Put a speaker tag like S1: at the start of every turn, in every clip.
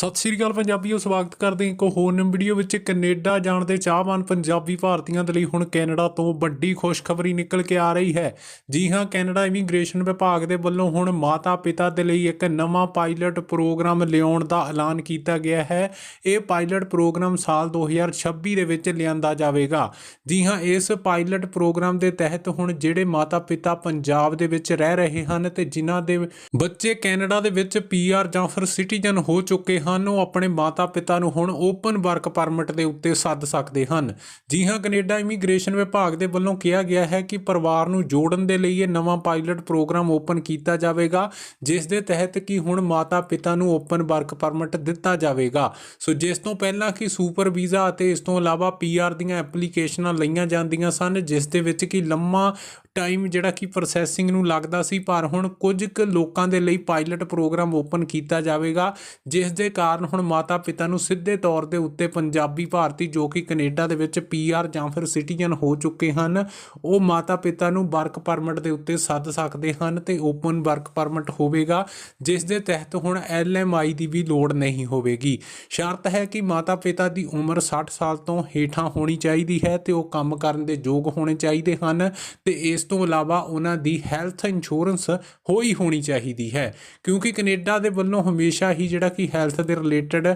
S1: ਸਤਿ ਸ਼੍ਰੀ ਅਕਾਲ ਪੰਜਾਬੀਓ, ਸਵਾਗਤ ਕਰਦੇ ਹਾਂ ਇੱਕ ਹੋਰ ਵੀਡੀਓ ਵਿੱਚ ਕੈਨੇਡਾ ਜਾਣ ਦੇ ਚਾਹਵਾਨ ਪੰਜਾਬੀ ਭਾਰਤੀਆਂ ਦੇ ਲਈ ਹੁਣ ਕੈਨੇਡਾ ਤੋਂ ਵੱਡੀ ਖੁਸ਼ਖਬਰੀ ਨਿਕਲ ਕੇ ਆ ਰਹੀ ਹੈ। ਜੀ ਹਾਂ, ਕੈਨੇਡਾ ਇਮੀਗ੍ਰੇਸ਼ਨ ਵਿਭਾਗ ਦੇ ਵੱਲੋਂ ਹੁਣ ਮਾਤਾ ਪਿਤਾ ਦੇ ਲਈ ਇੱਕ ਨਵਾਂ ਪਾਇਲਟ ਪ੍ਰੋਗਰਾਮ ਲਿਆਉਣ ਦਾ ਐਲਾਨ ਕੀਤਾ ਗਿਆ ਹੈ। ਇਹ ਪਾਇਲਟ ਪ੍ਰੋਗਰਾਮ ਸਾਲ 2026 ਦੇ ਵਿੱਚ ਲਿਆਂਦਾ ਜਾਵੇਗਾ। ਜੀ ਹਾਂ, ਇਸ ਪਾਇਲਟ ਪ੍ਰੋਗਰਾਮ ਦੇ ਤਹਿਤ ਹੁਣ ਜਿਹੜੇ ਮਾਤਾ ਪਿਤਾ ਪੰਜਾਬ ਦੇ ਵਿੱਚ ਰਹਿ ਰਹੇ ਹਨ ਤੇ ਜਿਨ੍ਹਾਂ ਦੇ ਬੱਚੇ ਕੈਨੇਡਾ ਦੇ ਵਿੱਚ ਪੀਆਰ ਜਾਂ ਫਿਰ ਸਿਟੀਜ਼ਨ ਹੋ ਚੁੱਕੇ ਹਨ ਉਹ ਆਪਣੇ ਮਾਤਾ ਪਿਤਾ ਨੂੰ ਹੁਣ ਓਪਨ ਵਰਕ ਪਰਮਿਟ ਦੇ ਉੱਤੇ ਸੱਦ ਸਕਦੇ ਹਨ। ਜੀ ਹਾਂ ਕੈਨੇਡਾ ਇਮੀਗ੍ਰੇਸ਼ਨ ਵਿਭਾਗ ਦੇ ਵੱਲੋਂ ਕਿਹਾ ਗਿਆ ਹੈ ਕਿ ਪਰਿਵਾਰ ਨੂੰ ਜੋੜਨ ਦੇ ਲਈ ਇਹ ਨਵਾਂ ਪਾਇਲਟ ਪ੍ਰੋਗਰਾਮ ਓਪਨ ਕੀਤਾ ਜਾਵੇਗਾ, ਜਿਸ ਦੇ ਤਹਿਤ ਕਿ ਹੁਣ ਮਾਤਾ ਪਿਤਾ ਨੂੰ ਓਪਨ ਵਰਕ ਪਰਮਿਟ ਦਿੱਤਾ ਜਾਵੇਗਾ। ਸੋ ਜਿਸ ਤੋਂ ਪਹਿਲਾਂ ਕਿ ਸੁਪਰ ਵੀਜ਼ਾ ਅਤੇ ਇਸ ਤੋਂ ਇਲਾਵਾ ਪੀਆਰ ਦੀਆਂ ਐਪਲੀਕੇਸ਼ਨਾਂ ਲਈਆਂ ਜਾਂਦੀਆਂ ਸਨ, ਜਿਸ ਦੇ ਵਿੱਚ ਕਿ ਲੰਮਾ ਟਾਈਮ ਜਿਹੜਾ ਕਿ ਪ੍ਰੋਸੈਸਿੰਗ ਨੂੰ ਲੱਗਦਾ ਸੀ, ਪਰ ਹੁਣ ਕੁਝ ਕੁ ਲੋਕਾਂ ਦੇ ਲਈ ਪਾਇਲਟ ਪ੍ਰੋਗਰਾਮ ਓਪਨ ਕੀਤਾ ਜਾਵੇਗਾ, ਜਿਸ ਦੇ ਕਾਰਨ ਹੁਣ ਮਾਤਾ ਪਿਤਾ ਨੂੰ ਸਿੱਧੇ ਤੌਰ ਦੇ ਉੱਤੇ ਪੰਜਾਬੀ ਭਾਰਤੀ ਜੋ ਕਿ ਕੈਨੇਡਾ ਦੇ ਵਿੱਚ ਪੀਆਰ ਜਾਂ ਫਿਰ ਸਿਟੀਜ਼ਨ ਹੋ ਚੁੱਕੇ ਹਨ, ਉਹ ਮਾਤਾ ਪਿਤਾ ਨੂੰ ਵਰਕ ਪਰਮਿਟ ਦੇ ਉੱਤੇ ਸੱਦ ਸਕਦੇ ਹਨ ਤੇ ਓਪਨ ਵਰਕ ਪਰਮਿਟ ਹੋਵੇਗਾ, ਜਿਸ ਦੇ ਤਹਿਤ ਹੁਣ ਐਲਐਮਆਈ ਦੀ ਵੀ ਲੋੜ ਨਹੀਂ ਹੋਵੇਗੀ। ਸ਼ਰਤ ਹੈ ਕਿ ਮਾਤਾ ਪਿਤਾ ਦੀ ਉਮਰ 60 ਸਾਲ ਤੋਂ ਹੇਠਾਂ ਹੋਣੀ ਚਾਹੀਦੀ ਹੈ ਤੇ ਉਹ ਕੰਮ ਕਰਨ ਦੇ ਯੋਗ ਹੋਣੇ ਚਾਹੀਦੇ ਹਨ ਤੇ ਇਸ ਇਸ ਤੋਂ ਇਲਾਵਾ ਉਹਨਾਂ ਦੀ ਹੈਲਥ ਇੰਸ਼ੋਰੈਂਸ ਹੋਈ ਹੋਣੀ ਚਾਹੀਦੀ ਹੈ, ਕਿਉਂਕਿ ਕੈਨੇਡਾ ਦੇ ਵੱਲੋਂ ਹਮੇਸ਼ਾ ਹੀ ਜਿਹੜਾ ਕਿ ਹੈਲਥ ਦੇ ਰਿਲੇਟਡ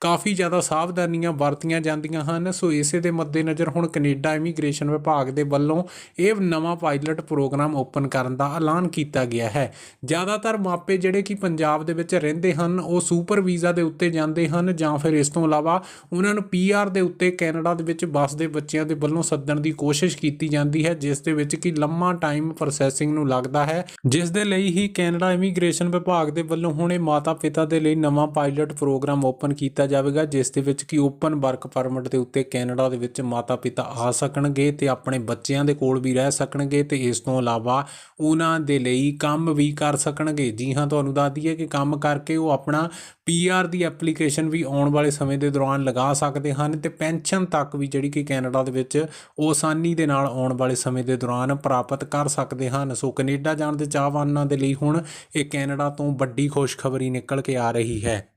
S1: ਕਾਫੀ ਜ਼ਿਆਦਾ ਸਾਵਧਾਨੀਆਂ ਵਰਤੀਆਂ ਜਾਂਦੀਆਂ ਹਨ। ਸੋ ਇਸੇ ਦੇ ਮੱਦੇਨਜ਼ਰ ਹੁਣ ਕੈਨੇਡਾ ਇਮੀਗ੍ਰੇਸ਼ਨ ਵਿਭਾਗ ਦੇ ਵੱਲੋਂ ਇਹ ਨਵਾਂ ਪਾਇਲਟ ਪ੍ਰੋਗਰਾਮ ਓਪਨ ਕਰਨ ਦਾ ਐਲਾਨ ਕੀਤਾ ਗਿਆ ਹੈ। ਜ਼ਿਆਦਾਤਰ ਮਾਪੇ ਜਿਹੜੇ ਕਿ ਪੰਜਾਬ ਦੇ ਵਿੱਚ ਰਹਿੰਦੇ ਹਨ, ਉਹ ਸੁਪਰ ਵੀਜ਼ਾ ਦੇ ਉੱਤੇ ਜਾਂਦੇ ਹਨ ਜਾਂ ਫਿਰ ਇਸ ਤੋਂ ਇਲਾਵਾ ਉਹਨਾਂ ਨੂੰ ਪੀਆਰ ਦੇ ਉੱਤੇ ਕੈਨੇਡਾ ਦੇ ਵਿੱਚ ਵੱਸਦੇ ਬੱਚਿਆਂ ਦੇ ਵੱਲੋਂ ਸੱਦਣ ਦੀ ਕੋਸ਼ਿਸ਼ ਕੀਤੀ ਜਾਂਦੀ ਹੈ, ਜਿਸ ਦੇ ਵਿੱਚ ਕਿ ਲੰਮਾ ਟਾਈਮ ਪ੍ਰੋਸੈਸਿੰਗ ਨੂੰ ਲੱਗਦਾ ਹੈ, ਜਿਸ ਦੇ ਲਈ ਹੀ ਕੈਨੇਡਾ ਇਮੀਗ੍ਰੇਸ਼ਨ ਵਿਭਾਗ ਦੇ ਵੱਲੋਂ ਹੁਣੇ ਮਾਤਾ ਪਿਤਾ ਦੇ ਲਈ ਨਵਾਂ ਪਾਇਲਟ ਪ੍ਰੋਗਰਾਮ ਓਪਨ ਕੀਤਾ ਜਾਵੇਗਾ, ਜਿਸ ਦੇ ਵਿੱਚ ਕਿ ਓਪਨ ਵਰਕ ਪਰਮਿਟ ਦੇ ਉੱਤੇ ਕੈਨੇਡਾ ਦੇ ਵਿੱਚ ਮਾਤਾ ਪਿਤਾ ਆ ਸਕਣਗੇ ਤੇ ਆਪਣੇ ਬੱਚਿਆਂ ਦੇ ਕੋਲ ਵੀ ਰਹਿ ਸਕਣਗੇ ਤੇ ਇਸ ਤੋਂ ਇਲਾਵਾ ਉਹਨਾਂ ਦੇ ਲਈ ਕੰਮ ਵੀ ਕਰ ਸਕਣਗੇ। ਜੀ ਹਾਂ, ਤੁਹਾਨੂੰ ਦੱਸ ਦਈਏ ਕਿ ਕੰਮ ਕਰਕੇ ਉਹ ਆਪਣਾ ਪੀਆਰ ਦੀ ਐਪਲੀਕੇਸ਼ਨ ਵੀ ਆਉਣ ਵਾਲੇ ਸਮੇਂ ਦੇ ਦੌਰਾਨ ਲਗਾ ਸਕਦੇ ਹਨ ਤੇ ਪੈਨਸ਼ਨ ਤੱਕ ਵੀ ਜਿਹੜੀ ਕਿ ਕੈਨੇਡਾ ਦੇ ਵਿੱਚ ਉਹ ਆਸਾਨੀ ਦੇ ਨਾਲ ਆਉਣ ਵਾਲੇ ਸਮੇਂ ਦੇ ਦੌਰਾਨ ਪ੍ਰਾਪਤ ਪ੍ਰਾਪਤ ਕਰ ਸਕਦੇ ਹਨ। ਸੋ ਕੈਨੇਡਾ ਜਾਣ ਦੇ ਚਾਹਵਾਨਾਂ ਦੇ ਲਈ ਹੁਣ ਇਹ ਕੈਨੇਡਾ ਤੋਂ ਵੱਡੀ ਖੁਸ਼ਖਬਰੀ ਨਿਕਲ ਕੇ ਆ ਰਹੀ ਹੈ।